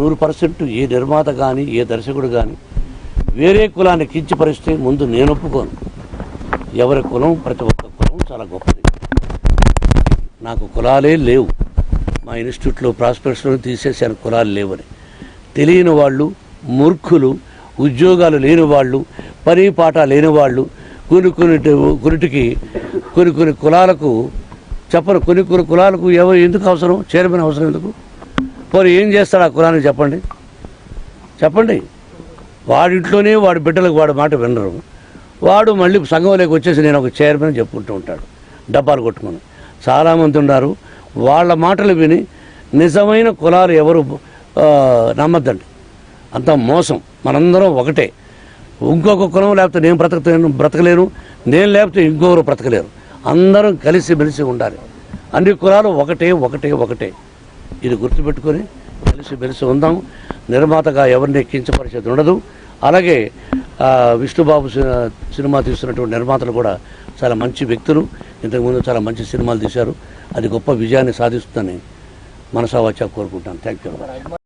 నూరు పర్సెంట్ ఏ నిర్మాత కానీ ఏ దర్శకుడు కానీ వేరే కులాన్ని కించపరిస్తే ముందు నేను ఒప్పుకోను. ఎవరి కులం ప్రతి ఒక్క కులం చాలా గొప్పది. నాకు కులాలే లేవు. మా ఇన్స్టిట్యూట్లో ప్రాస్పెక్ట్స్లో తీసేసాను కులాలు లేవని. తెలియని వాళ్ళు మూర్ఖులు ఉద్యోగాలు లేని వాళ్ళు పని పాట లేని వాళ్ళు కొన్ని కొన్ని కొన్నిటికి కొన్ని కొన్ని కులాలకు చెప్పరు కొన్ని కొన్ని కులాలకు ఎవరు ఎందుకు అవసరం? చైర్మన్ అవసరం ఎందుకు? పోనీ ఏం చేస్తాడు ఆ కులానికి చెప్పండి? చెప్పండి. వాడింట్లోనే వాడి బిడ్డలకు వాడి మాట వినరు. వాడు మళ్ళీ సంఘంలోకి వచ్చేసి నేను ఒక చైర్మన్ చెప్పుకుంటూ ఉంటాడు. డబ్బాలు కొట్టుకుని. చాలామంది ఉన్నారు. వాళ్ళ మాటలు విని నిజమైన కులాలు ఎవరు నమ్మద్దండి. అంత మోసం. మనందరం ఒకటే. ఇంకొక కులం లేకపోతే నేను బ్రతకలేను బ్రతకలేను. నేను లేకపోతే ఇంకొకరు బ్రతకలేరు. అందరం కలిసి మెలిసి ఉండాలి. అన్ని కులాలు ఒకటే ఒకటే ఒకటే. ఇది గుర్తుపెట్టుకొని కలిసి మెలిసి ఉందాం. నిర్మాతగా ఎవరిని కించపరిచేది ఉండదు. అలాగే విష్ణుబాబు సినిమా తీస్తున్నటువంటి నిర్మాతలు కూడా చాలా మంచి వ్యక్తులు. ఇంతకుముందు చాలా మంచి సినిమాలు తీశారు. అది గొప్ప విజయాన్ని సాధిస్తుందని మనసా వచ్చా కోరుకుంటాను. Thank you.